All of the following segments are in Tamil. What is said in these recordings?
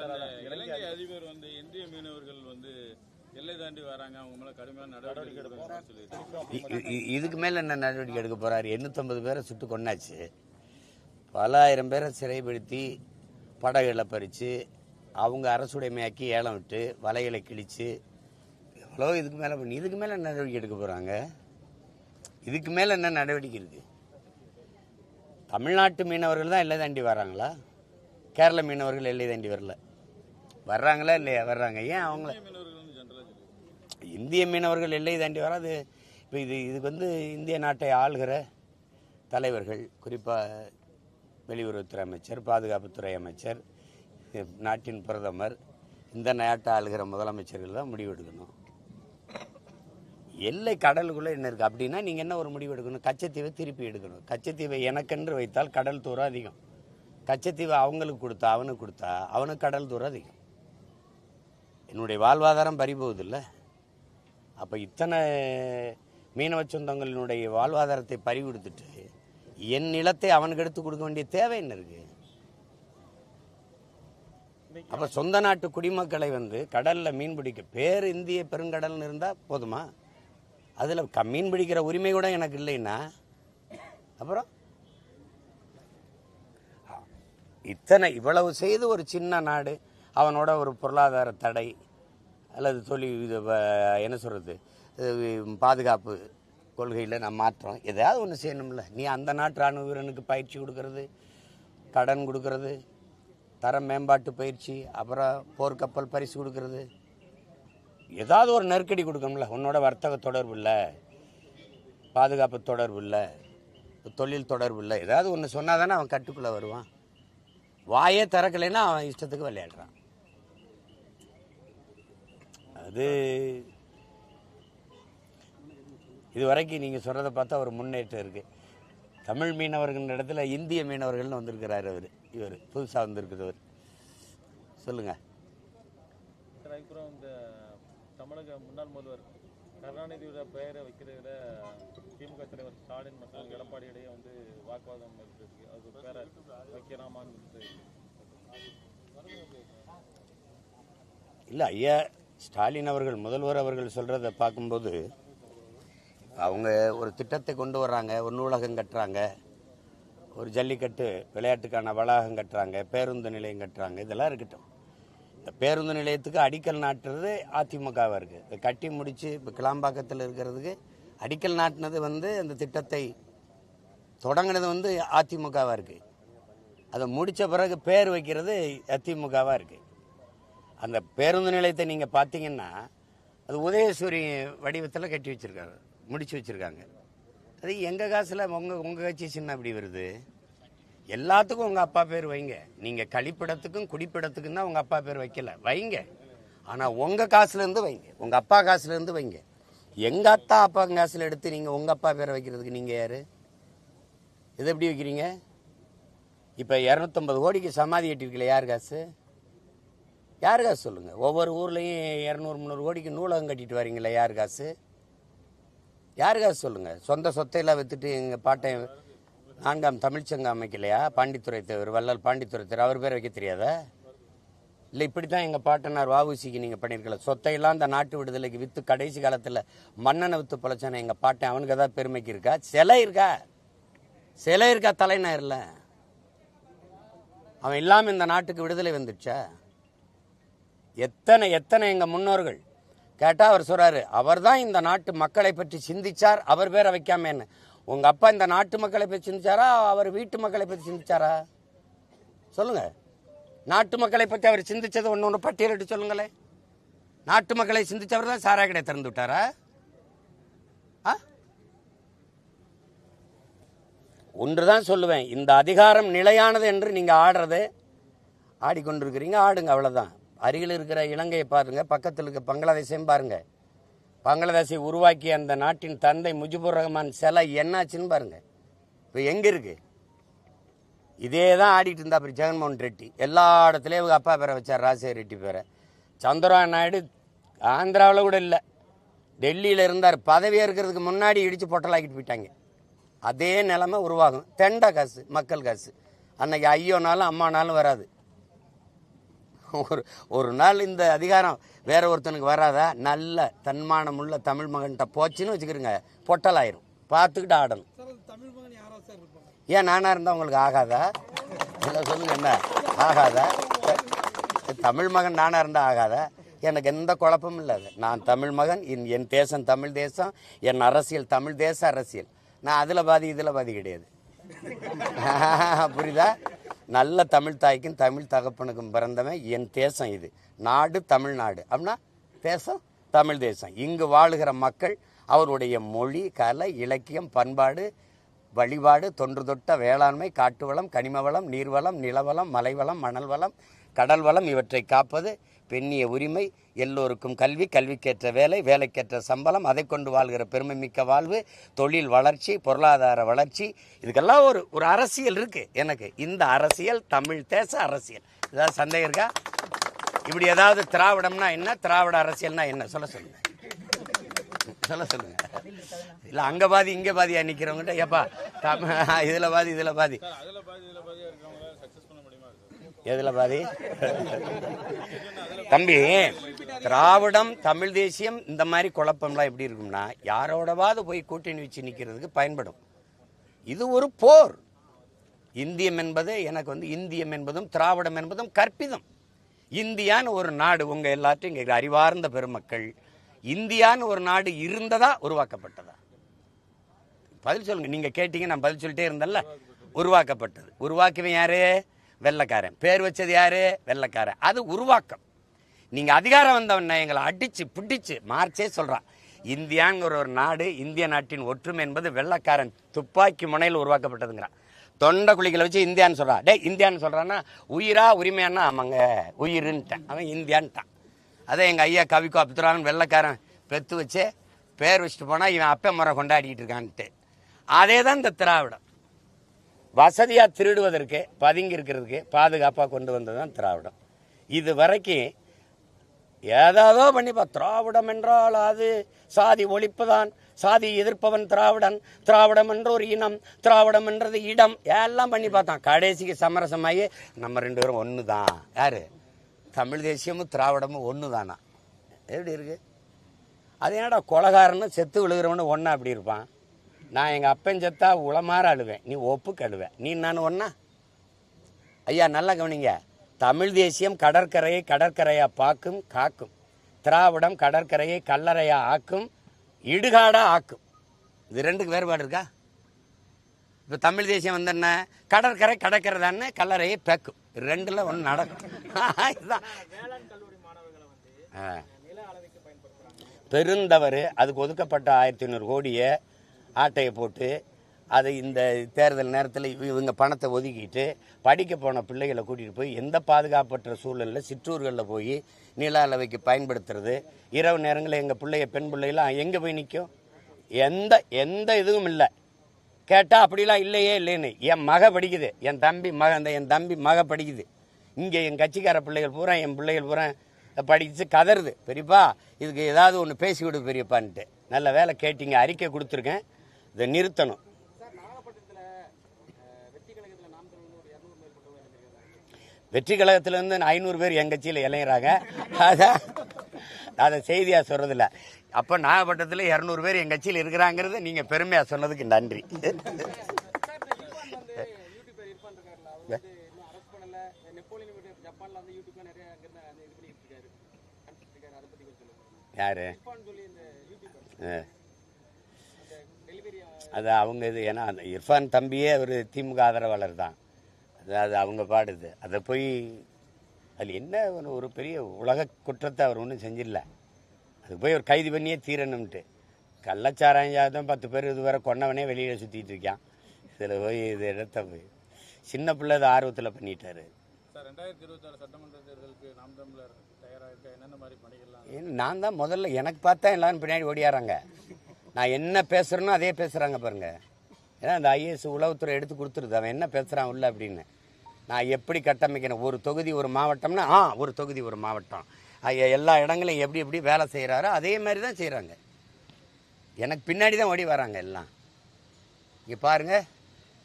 இலங்கை அதிபர். வந்து இந்திய மீனவர்கள் வந்து எல்லை தாண்டி வராங்க. அவங்க மேல கடுமையான நடவடிக்கை இ- இதுக்கு மேல என்ன நடவடிக்கை எடுக்க போறாரு? எண்ணூத்தம்பது பேரை சுட்டு கொண்டாச்சு பல ஆயிரம் பேரை சிறைப்படுத்தி படகுகளை பறித்து அவங்க அரசுடைமையாக்கி ஏலம் விட்டு வலைகளை கிழிச்சு எவ்வளோ இதுக்கு மேலே பண்ணி இதுக்கு மேலே நடவடிக்கை எடுக்க போகிறாங்க இதுக்கு மேலே என்ன நடவடிக்கை இருக்குது தமிழ்நாட்டு மீனவர்கள் தான் எல்லை தாண்டி வராங்களா? கேரள மீனவர்கள் எல்லை தாண்டி வரல. வர்றாங்களா இல்லையா? வர்றாங்க. ஏன் அவங்கள இந்திய மீனவர்கள் எல்லை தாண்டி வராது. இப்போ இது இதுக்கு வந்து இந்திய நாட்டை ஆளுகிற தலைவர்கள் குறிப்பாக வெளியுறவுத்துறை அமைச்சர் பாதுகாப்புத்துறை அமைச்சர் நாட்டின் பிரதமர் இந்த நாட்டை ஆளுகிற முதலமைச்சர்கள் தான் முடிவு எடுக்கணும். எல்லை கடலுக்குள்ளே என்ன இருக்குது அப்படின்னா நீங்கள் என்ன ஒரு முடிவு எடுக்கணும்? கச்சத்தீவை திருப்பி எடுக்கணும். கச்சத்தீவை எனக்கென்று வைத்தால் கடல் தூரம் அதிகம். கச்சத்தீவை அவங்களுக்கு கொடுத்தா அவனுக்கு கொடுத்தா அவனுக்கு கடல் தூரம் அதிகம். என்னுடைய வாழ்வாதாரம் பறிபோகுதில்ல. அப்போ இத்தனை மீனவ சொந்தங்களினுடைய வாழ்வாதாரத்தை பறி கொடுத்துட்டு என் நிலத்தை அவனுக்கு எடுத்து கொடுக்க வேண்டிய தேவை என்ன இருக்கு? அப்ப சொந்த நாட்டு குடிமக்களை வந்து கடல்ல மீன் பிடிக்க பேர் இந்திய பெருங்கடல்னு இருந்தா போதுமா? அதுல க மீன் பிடிக்கிற உரிமை கூட எனக்கு இல்லைன்னா? அப்புறம்? இத்தனை இவ்வளவு செய்து ஒரு சின்ன நாடு அவனோட ஒரு பொருளாதார தடை அல்லது தொழில் இது என்ன சொல்கிறது பாதுகாப்பு கொள்கையில் நான் மாற்றம். எதாவது ஒன்று செய்யணும்ல. நீ அந்த நாட்டு ராணுவ வீரனுக்கு பயிற்சி கொடுக்கறது கடன் கொடுக்கறது தர மேம்பாட்டு பயிற்சி அப்புறம் போர்க்கப்பல் பரிசு கொடுக்கறது. ஏதாவது ஒரு நெருக்கடி கொடுக்கணும்ல. உன்னோட வர்த்தக தொடர்பு இல்லை பாதுகாப்பு தொடர்பு இல்லை தொழில் தொடர்பு இல்லை. ஏதாவது ஒன்று சொன்னால் தானே அவன் கட்டுக்குள்ளே வருவான். வாயே திறக்கலைன்னா அவன் இஷ்டத்துக்கு விளையாடுறான். அது இது வரைக்கும் நீங்கள் சொல்கிறத பார்த்தா ஒரு முன்னேற்றம் இருக்குது தமிழ் மீனவர்கள் இடத்துல இந்திய மீனவர்கள்னு வந்திருக்கிறார் அவர் இவர். புதுசாக வந்திருக்கிறவர் சொல்லுங்கள் அதுக்கப்புறம் இந்த தமிழக முன்னாள் முதல்வர் கருணாநிதியோட பெயரை வைக்கிறதுல திமுக தலைவர் ஸ்டாலின் மற்றும் எடப்பாடி இடையே வந்து வாக்குவாதம் இருக்கு அது பேரை வைக்கலாமான்னு சொல்லிட்டு. இல்லை ஐயா ஸ்டாலின் அவர்கள் முதல்வர் அவர்கள் சொல்கிறத பார்க்கும்போது அவங்க ஒரு திட்டத்தை கொண்டு வர்றாங்க ஒரு நூலகம் கட்டுறாங்க ஒரு ஜல்லிக்கட்டு விளையாட்டுக்கான வளாகம் கட்டுறாங்க பேருந்து நிலையம் கட்டுறாங்க இதெல்லாம் இருக்கட்டும். இந்த பேருந்து நிலையத்துக்கு அடிக்கல் நாட்டுறது அதிமுகவாக இருக்குது இதை கட்டி முடித்து இப்போ கிளாம்பாக்கத்தில் இருக்கிறதுக்கு அடிக்கல் நாட்டினது வந்து அந்த திட்டத்தை தொடங்கினது வந்து அதிமுகவாக இருக்குது அதை முடித்த பிறகு பேர் வைக்கிறது அதிமுகவாக இருக்குது அந்த பேருந்து நிலையத்தை நீங்கள் பார்த்தீங்கன்னா அது உதயசூரி வடிவத்தில் கட்டி வச்சிருக்காங்க முடிச்சு வச்சுருக்காங்க. அது எங்கள் காசில் உங்கள் உங்கள் கட்சி சின்ன அப்படி வருது? எல்லாத்துக்கும் உங்கள் அப்பா பேர் வைங்க. நீங்கள் கழிப்பிடத்துக்கும் குடிப்பிடத்துக்கும் தான் உங்கள் அப்பா பேர் வைக்கல. வைங்க. ஆனால் உங்கள் காசுலேருந்து வைங்க. உங்கள் அப்பா காசுலேருந்து வைங்க. எங்கள் அத்தா அப்பா காசில் எடுத்து நீங்கள் உங்கள் அப்பா பேரை வைக்கிறதுக்கு நீங்கள் யார்? இது எப்படி வைக்கிறீங்க? இப்போ இரநூத்தம்பது கோடிக்கு சமாதி கட்டிருக்கல யார் காசு? யார் காசு சொல்லுங்கள் ஒவ்வொரு ஊர்லேயும் இரநூறு முந்நூறு கோடிக்கு நூலகம் கட்டிட்டு வரீங்களே யார் காசு? யார் காசு சொல்லுங்கள் சொந்த சொத்தையெல்லாம் விற்றுட்டு எங்கள் பாட்டை நான்காம் தமிழ்ச்சங்கம் அமைக்கலையா? பாண்டித்துறை தேவர் வள்ளல் பாண்டித்துறை தேவர் அவர் பேர் வைக்க தெரியாதா? இல்லை இப்படி தான் எங்கள் பாட்டனார் வாவுசிக்கு நீங்கள் பண்ணியிருக்கல சொத்தையெல்லாம் அந்த நாட்டு விடுதலைக்கு விற்று கடைசி காலத்தில் மன்னனை விற்று பழச்சான எங்கள் பாட்டன் அவனுக்கு ஏதாவது பெருமைக்கு இருக்கா? சிலை இருக்கா? சிலை இருக்கா தலைநகரில் அவன் இல்லாமல் இந்த நாட்டுக்கு விடுதலை வந்துடுச்சா? எத்தனை எத்தனை எங்கள் முன்னோர்கள்? கேட்டால் அவர் சொல்கிறாரு அவர் தான் இந்த நாட்டு மக்களை பற்றி சிந்திச்சார் அவர் பேரை வைக்காம உங்கள் அப்பா இந்த நாட்டு மக்களை பற்றி சிந்திச்சாரா அவர் வீட்டு மக்களை பற்றி சிந்திச்சாரா? சொல்லுங்கள் நாட்டு மக்களை பற்றி அவர் சிந்திச்சது ஒன்று ஒன்று பட்டியலிட்டு சொல்லுங்களேன் நாட்டு மக்களை சிந்திச்சவர் தான் சாராய கடை திறந்து விட்டாரா? ஆ? ஒன்றுதான் சொல்லுவேன் இந்த அதிகாரம் நிலையானது என்று நீங்கள் ஆடுறது ஆடிக்கொண்டிருக்கிறீங்க ஆடுங்க அவ்வளோதான் அருகில் இருக்கிற இலங்கையை பாருங்கள் பக்கத்தில் இருக்க பங்களாதேஷையும் பாருங்கள் பங்களாதேஷை உருவாக்கிய அந்த நாட்டின் தந்தை முஜிபுர் ரஹ்மான் சிலை என்னாச்சுன்னு பாருங்கள் இப்போ எங்கே இருக்குது இதே தான் ஆடிட்டு இருந்தா அப்புறம் ஜெகன்மோகன் ரெட்டி. எல்லா இடத்துலையும் இவங்க அப்பா பேரை வச்சார் ராஜசேகர் ரெட்டி பேரை. சந்திரா நாயுடு ஆந்திராவில் கூட இல்லை. டெல்லியில் இருந்தார். பதவியாக இருக்கிறதுக்கு முன்னாடி இடித்து பொட்டலாக்கிட்டு போயிட்டாங்க. அதே நிலமை உருவாகும். தெண்டை காசு மக்கள் காசு. அன்னைக்கு ஐயோனாலும் அம்மானாலும் வராது. ஒரு ஒரு நாள் இந்த அதிகாரம் வேற ஒருத்தனுக்கு வராதா? நல்ல தன்மானமுள்ள தமிழ் மகன்கிட்ட போச்சுன்னு வச்சுக்கிறோங்க பொட்டலாயிரும். பார்த்துக்கிட்டு ஆடணும். ஏன் நானாக இருந்தால் உங்களுக்கு ஆகாதா? இல்லை சொல்லுங்க என்ன? ஆகாதா? தமிழ் மகன் நானாக இருந்தால் ஆகாதா? எனக்கு எந்த குழப்பமும் இல்லை. நான் தமிழ் மகன் என் என் தேசம் தமிழ் தேசம் என் அரசியல் தமிழ் தேச அரசியல். நான் அதில் பாதி இதில் பாதி கிடையாது. புரியுதா? நல்ல தமிழ் தாய்க்கும் தமிழ் தகப்பனுக்கும் பிறந்தவன் என் தேசம் இது. நாடு தமிழ்நாடு. அப்படின்னா தேசம் தமிழ் தேசம். இங்கு வாழுகிற மக்கள் அவருடைய மொழி கலை இலக்கியம் பண்பாடு வழிபாடு தொன்று தொட்ட வேளாண்மை காட்டு வளம் கனிம வளம் நீர்வளம் நிலவளம் மலைவளம் மணல் வளம் கடல் வளம் இவற்றை காப்பது பெண்ணிய உரிமை எல்லோருக்கும் கல்வி கல்விக்கேற்ற வேலை வேலைக்கேற்ற சம்பளம் அதை கொண்டு வாழ்கிற பெருமை மிக்க வாழ்வு தொழில் வளர்ச்சி பொருளாதார வளர்ச்சி இதுக்கெல்லாம் ஒரு ஒரு அரசியல் இருக்கு. எனக்கு இந்த அரசியல் தமிழ் தேச அரசியல். ஏதாவது சந்தேகம் இருக்கா? இப்படி ஏதாவது திராவிடம்னா என்ன திராவிட அரசியல்னா என்ன? சொல்ல சொல்லுங்க. சொல்ல சொல்லுங்க. இல்ல அங்க பாதி இங்க பாதியா நிற்கிறவங்ககிட்ட ஏப்பா தம- இதுல பாதி இதுல பாதி சார் அதில் பாதி இதில் பாதியாக இருக்கிறவங்கள சக்ஸஸ் பண்ண முடியுமா சார் எதுல பாதி? தம்பி திராவிடம் தமிழ் தேசியம் இந்த மாதிரி குழப்பம்லாம் எப்படி இருக்கும்னா யாரோடவாது போய் கூட்டணி வச்சு நிற்கிறதுக்கு பயன்படும். இது ஒரு போர். இந்தியம் என்பது எனக்கு வந்து இந்தியம் என்பதும் திராவிடம் என்பதும் கற்பிதம். இந்தியான்னு ஒரு நாடு உங்கள் எல்லாத்தையும் இங்கே அறிவார்ந்த பெருமக்கள் இந்தியான்னு ஒரு நாடு இருந்ததா உருவாக்கப்பட்டதா? பதில் சொல்லுங்க நீங்கள் கேட்டீங்க நான் பதில் சொல்லிட்டே இருந்தேன்ல. உருவாக்கப்பட்டது. உருவாக்குவேன் யாரு? வெள்ளைக்காரன். பேர் வச்சது யாரு? வெள்ளைக்காரன். அது உருவாக்கம். நீங்க அதிகாரம் வந்தவன எங்களை அடிச்சு பிடிச்சு மார்ச்சே சொல்றான். இந்தியாங்கிற ஒரு நாடு இந்திய நாட்டின் ஒற்றுமை என்பது வெள்ளைக்காரன் துப்பாக்கி முனையில் உருவாக்கப்பட்டதுங்கிறான். தொண்டை குழிகளை வச்சு இந்தியான்னு சொல்றான். டே இந்தியான்னு சொல்றான்னா உயிரா உரிமையானா ஆமாங்க உயிருன்ட்டான். அவன் இந்தியான்ட்டான். அதே எங்கள் ஐயா கவிக்கோ அப்துரான் வெள்ளைக்காரன் பெத்து வச்சு பேர் வச்சுட்டு போனால் இவன் அப்ப முறை கொண்டாடிட்டு இருக்கான்ட்டு. அதே தான் இந்த திராவிடம். வசதியாக திருடுவதற்கு பதுங்கி இருக்கிறதுக்கு பாதுகாப்பாக கொண்டு வந்தது தான் திராவிடம். இது வரைக்கும் ஏதாவதோ பண்ணிப்பா. திராவிடம் என்றால் அது சாதி ஒழிப்புதான் சாதி எதிர்ப்பவன் திராவிடன் திராவிடம் என்ற ஒரு இனம் திராவிடம் என்றது இடம் எல்லாம் பண்ணி பார்த்தான். கடைசிக்கு சமரசமாகி நம்ம ரெண்டு பேரும் ஒன்று தான் யார்? தமிழ் தேசியமும் திராவிடமும் ஒன்று தானா எப்படி இருக்குது அது என்னடா கொலகாரன்னு செத்து விழுகிறவனு ஒன்றா அப்படி இருப்பான்? நான் எங்கள் அப்பன் செத்தா உளமாற அழுவேன். நீ ஒப்புக்கு அழுவேன் நீ நான் ஒன்றா ஐயா நல்லா கவனிங்க. தமிழ் தேசியம் கடற்கரையை கடற்கரையாக பார்க்கும் காக்கும். திராவிடம் கடற்கரையை கல்லறையாக ஆக்கும் இடுகாடாக ஆக்கும். இது ரெண்டுக்கு வேறுபாடு இருக்கா? இப்போ தமிழ் தேசியம் வந்து என்ன? கடற்கரை கடற்கரை தானே கல்லறையை பேக்கும். ரெண்டில் ஒன்று நடக்கும். இதுதான். அதுக்கு ஒதுக்கப்பட்ட ஆயிரத்தி ஐநூறு கோடியை ஆட்டையை போட்டு அதை இந்த தேர்தல் நேரத்தில் இவங்க பணத்தை ஒதுக்கிட்டு படிக்க போன பிள்ளைகளை கூட்டிகிட்டு போய் எந்த பாதுகாப்பற்ற சூழலில் சிற்றூர்களில் போய் நில அளவைக்கு பயன்படுத்துறது? இரவு நேரங்களில் எங்கள் பிள்ளைய பெண் பிள்ளைலாம் எங்கே போய் நிற்கும் எந்த எந்த இதுவும் இல்லை. கேட்டால் அப்படிலாம் இல்லையே இல்லைன்னு. என் மக படிக்குது. என் தம்பி மக அந்த என் தம்பி மக படிக்குது. இங்கே என் கட்சிக்கார பிள்ளைகள் பூரா என் பிள்ளைகள் பூரா படிச்சு கதறுது. பெரியப்பா இதுக்கு ஏதாவது ஒன்று பேசி விடு பெரியப்பான்ட்டு. நல்ல வேலை கேட்டிங்க அறிக்கை கொடுத்துருக்கேன். இதை நிறுத்தணும். வெற்றி கழகத்திலேருந்து ஐநூறு பேர் என் கட்சியில் இளைஞராங்க அதை அதை செய்தியாக சொல்கிறதில்ல அப்போ நாகப்பட்டினத்தில் இரநூறு பேர் என் கட்சியில் இருக்கிறாங்கிறது நீங்கள் பெருமையாக சொன்னதுக்கு நன்றி. யாரு? ஆ. அது அவங்க இது. ஏன்னா அந்த இர்ஃபான் தம்பியே ஒரு திமுக ஆதரவாளர் தான். அது அது அவங்க பாடுது. அதை போய் அதில் என்ன ஒரு- ஒரு பெரிய உலக குற்றத்தை அவர் ஒன்றும் செஞ்சிடல அது போய் ஒரு கைது பண்ணியே தீரணும்ட்டு. கள்ளச்சாராயம் பத்து பேர் இதுவரை கொன்னவனே வெளியில் சுற்றிட்டு இருக்கான். இதில் போய் இது இடத்த போய். சின்ன பிள்ளை இது ஆர்வத்தில் பண்ணிட்டாரு. நான் தான் முதல்ல எனக்கு பார்த்தா எல்லாரும் பின்னாடி ஓடியாராங்க. நான் என்ன பேசுகிறேனோ அதே பேசுகிறாங்க பாருங்க. ஏன்னா அந்த ஐஏஎஸ் உளவுத்துறை எடுத்து கொடுத்துருது. அவன் என்ன பேசுகிறான் உள்ள அப்படின்னு. நான் எப்படி கட்டமைக்கணும் ஒரு தொகுதி ஒரு மாவட்டம்னா ஆ ஒரு தொகுதி ஒரு மாவட்டம். எல்லா இடங்களையும் எப்படி எப்படி வேலை செய்கிறாரோ அதே மாதிரி தான் செய்கிறாங்க எனக்கு பின்னாடி தான் ஓடி வராங்க எல்லாம். இங்கே பாருங்க.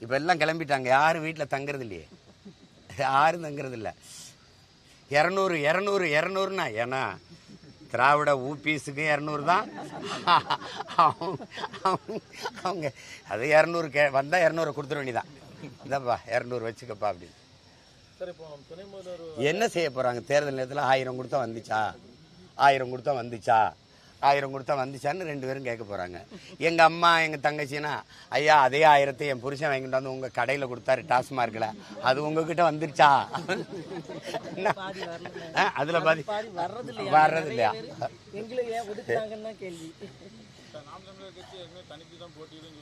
இப்போ எல்லாம் கிளம்பிட்டாங்க. யாரும் வீட்டில் தங்குறது இல்லையே. யாரும் தங்குறது இல்லை. இரநூறு இரநூறு இரநூறுனா ஏன்னா திராவிட ஊபிஸுக்கு இரநூறு தான். அவங்க- அது இரநூறு கே வந்தால் இரநூறு கொடுத்துட வேண்டியதான் இந்தாப்பா இரநூறு வச்சுக்கப்பா அப்படின்னு. என்ன செய்ய போகிறாங்க தேர்தல் நேரத்தில் ஆயிரம் கொடுத்தா வந்துச்சா? ஆயிரம் கொடுத்தா வந்துச்சா? ஆயிரம் கொடுத்தா வந்துச்சான்னு ரெண்டு பேரும் கேட்க போகிறாங்க எங்கள் அம்மா எங்கள் தங்கச்சினா ஐயா அதே ஆயிரத்தை என் புருஷன் வாங்கிட்டு வந்து உங்கள் கடையில் கொடுத்தாரு டாஸ்மார்க்கில் அது உங்ககிட்ட வந்துருச்சா? அதில் பாதி. வர்றது இல்லையா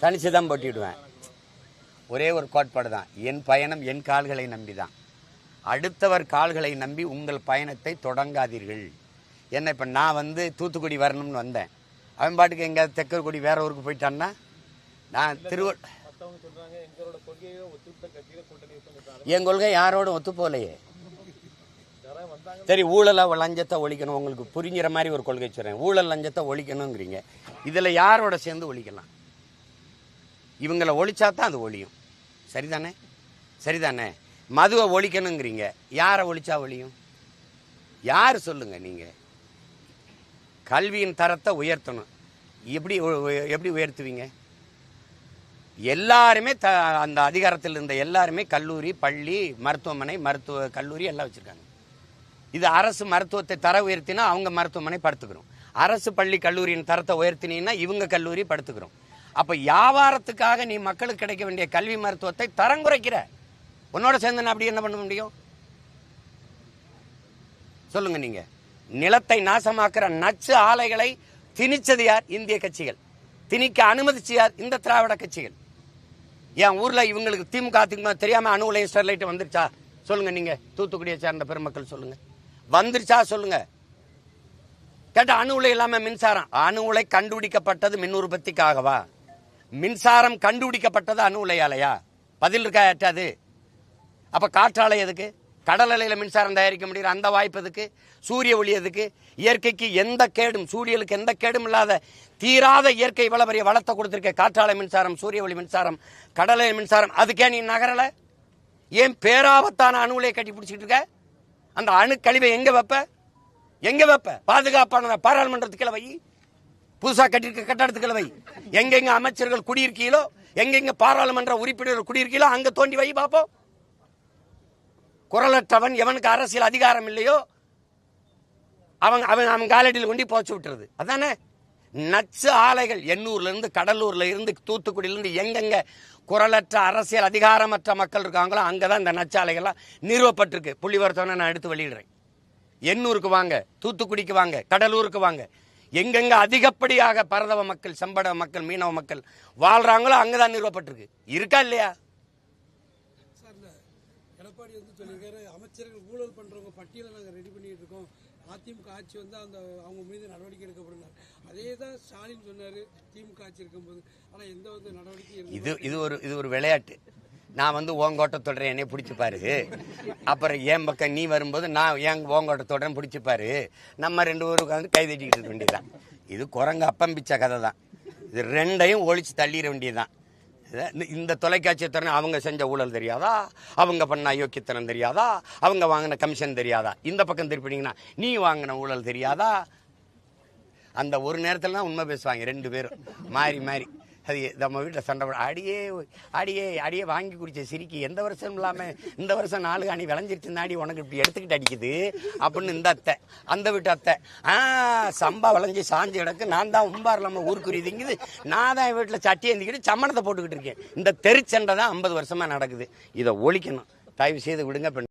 தனிச்சு தான் போட்டிடுவேன் ஒரே ஒரு கோட்பாடு தான். என் பயணம் என் கால்களை நம்பி தான் அடுத்தவர் கால்களை நம்பி உங்கள் பயணத்தை தொடங்காதீர்கள். என்ன இப்போ நான் வந்து தூத்துக்குடி வரணும்னு வந்தேன். அவன் பாட்டுக்கு எங்கேயாவது தெற்கக்குடி வேற ஊருக்கு போயிட்டான்னா நான் திருவ என் கொள்கை யாரோடும் ஒத்து போகலையே சரி ஊழலை லஞ்சத்தை ஒழிக்கணும் உங்களுக்கு புரிஞ்சுற மாதிரி ஒரு கொள்கை சொல்கிறேன் ஊழல் லஞ்சத்தை ஒழிக்கணுங்கிறீங்க. இதில் யாரோட சேர்ந்து ஒழிக்கலாம்? இவங்களை ஒழிச்சா தான் அது ஒழியும். சரிதானே? சரிதானே? மதுவை ஒழிக்கணுங்கிறீங்க. யாரை ஒழிச்சா ஒழியும்? யார் சொல்லுங்க நீங்கள் கல்வியின் தரத்தை உயர்த்தணும். எப்படி உ- எப்படி உயர்த்துவீங்க? எல்லாருமே த அந்த அதிகாரத்தில் இருந்த எல்லாருமே கல்லூரி பள்ளி மருத்துவமனை மருத்துவ கல்லூரி எல்லாம் வச்சுருக்காங்க. இது அரசு மருத்துவத்தை தர உயர்த்தினா அவங்க மருத்துவமனை படுத்துக்கிறோம் அரசு பள்ளி கல்லூரியின் தரத்தை உயர்த்தினீங்கன்னா இவங்க கல்லூரி படுத்துக்கிறோம் அப்போ வியாபாரத்துக்காக நீ மக்களுக்கு கிடைக்க வேண்டிய கல்வி மருத்துவத்தை தரம் குறைக்கிற. உன்னோட சேர்ந்து நான் அப்படி என்ன பண்ண முடியும்? சொல்லுங்க நீங்கள் நிலத்தை நாசமாக்குற நச்சு ஆலைகளை திணிச்சது யார்? இந்திய கட்சிகள். திணிக்க அனுமதிச்சு யார்? இந்த திராவிட கட்சிகள். என் ஊரில் இவங்களுக்கு திமுக அதிமுக தெரியாமல் அணு உலையம் ஸ்டெர்லைட் வந்துருச்சா? சொல்லுங்க நீங்கள் தூத்துக்குடியை சேர்ந்த பெருமக்கள் சொல்லுங்க. வந்துருச்சா? சொல்லுங்க. கேட்ட அணு உலை இல்லாமல் மின்சாரம். அணு உலை கண்டுபிடிக்கப்பட்டது மின் உற்பத்திக்காகவா? மின்சாரம் கண்டுபிடிக்கப்பட்டது அணு உலையாலையா? பதில் இருக்கா ஏற்றாது அப்போ காற்றாலை எதுக்கு? கடல் அலையில் மின்சாரம் தயாரிக்க முடிகிற அந்த வாய்ப்பு எதுக்கு? சூரிய ஒளி எதுக்கு? இயற்கைக்கு எந்த கேடும் சூரியலுக்கு எந்த கேடும் இல்லாத தீராத இயற்கை இவ்வளவு பெரிய வளத்தை கொடுத்துருக்க காற்றாலை மின்சாரம் சூரிய ஒளி மின்சாரம் கடலை மின்சாரம் அதுக்கே நீ நகரல? ஏன் பேராபத்தான அணுவிலே கட்டி பிடிச்சிட்டு இருக்க? அந்த அணு கழிவை எங்க வைப்ப? எங்க வைப்ப? பாதுகாப்பான பாராளுமன்றத்துக்குள்ள வை. புதுசாக கட்டியிருக்க கட்டடத்துக்குள்ள வை. எங்கெங்க அமைச்சர்கள் குடியிருக்கீங்களோ எங்கெங்க பாராளுமன்ற உறுப்பினர்கள் குடியிருக்கீங்களோ அங்கே தோண்டி வை பார்ப்போம் குரலற்றவன் எவனுக்கு அரசியல் அதிகாரம் இல்லையோ அவன் அவன் அவன் காலடியில் கொண்டு போச்சு விட்டுறது. அதானே? நச்சு ஆலைகள். எண்ணூர்ல இருந்து கடலூர்ல இருந்து தூத்துக்குடியில இருந்து எங்கெங்க குரலற்ற அரசியல் அதிகாரமற்ற மக்கள் இருக்காங்களோ அங்கதான் இந்த நச்சு ஆலைகள்லாம் நிறுவப்பட்டிருக்கு. புள்ளிவரத்தவனை நான் எடுத்து வெளியிடுறேன். எண்ணூருக்கு வாங்க தூத்துக்குடிக்கு வாங்க கடலூருக்கு வாங்க. எங்கெங்க அதிகப்படியாக பரதவ மக்கள் செம்பட மக்கள் மீனவ மக்கள் வாழ்றாங்களோ அங்கதான் நிறுவப்பட்டிருக்கு. இருக்கா இல்லையா சார் இந்த எடப்பாடி வந்து சொல்லியிருக்காரு அமைச்சர்கள் ஊழல் பட்டியலை நாங்கள் ரெடி பண்ணிட்டு இருக்கோம். அதிமுக ஆட்சி வந்து அந்த அவங்க மீது நடவடிக்கை எடுக்கப்படுனார் அதே தான் ஸ்டாலின் சொன்னாரு திமுக ஆட்சி இருக்கும்போது. ஆனால் எந்த வந்து நடவடிக்கை இது இது ஒரு இது ஒரு விளையாட்டு. நான் வந்து ஓங்கோட்டை தொடரேன் என்னை பிடிச்சி அப்புறம் என் பக்கம் நீ வரும்போது நான் ஏன் ஓங்கோட்டை தொடரேன் பிடிச்சி பாரு. நம்ம ரெண்டு பேரும் உட்காந்து கைதட்டிக்கிட்டு இருக்க வேண்டியதுதான். இது குரங்கு அப்பம்பிச்ச கதை தான் இது ரெண்டையும் ஒழிச்சு தள்ளிட வேண்டியதுதான். இந்த- இந்த திறன் திறனை அவங்க செஞ்ச ஊழல் தெரியாதா? அவங்க பண்ண அயோக்கியத்தனம் தெரியாதா? அவங்க வாங்கின கமிஷன் தெரியாதா? இந்த பக்கம் திருப்பினீங்கன்னா நீ வாங்கின ஊழல் தெரியாதா? அந்த ஒரு நேரத்தில் தான் உண்மை பேசுவாங்க ரெண்டு பேரும். மாறி மாறி. அது நம்ம வீட்டில் சண்டை போட அடியே அடியே அடியே வாங்கி குடிச்ச சிரிக்கி. எந்த வருஷம் இல்லாமல் இந்த வருஷம் நாலு காணி விளைஞ்சிருச்சுன்னாடி அடி உனக்கு இப்படி எடுத்துக்கிட்டு அடிக்குது. அப்படின்னு இந்த அத்தை அந்த வீட்டு அத்தை. ஆ சம்பா விளைஞ்சி சாஞ்சு கிடக்கு. நான் தான் உம்பார் இல்லாமல் ஊருக்குரியதுங்குது நான் தான் வீட்டில் சட்டி ஏந்திக்கிட்டு சம்மணத்தை போட்டுக்கிட்டு இருக்கேன். இந்த தெருச்சண்டை தான் ஐம்பது வருஷமாக நடக்குது. இதை ஒழிக்கணும். தயவு செய்து விடுங்க பெண்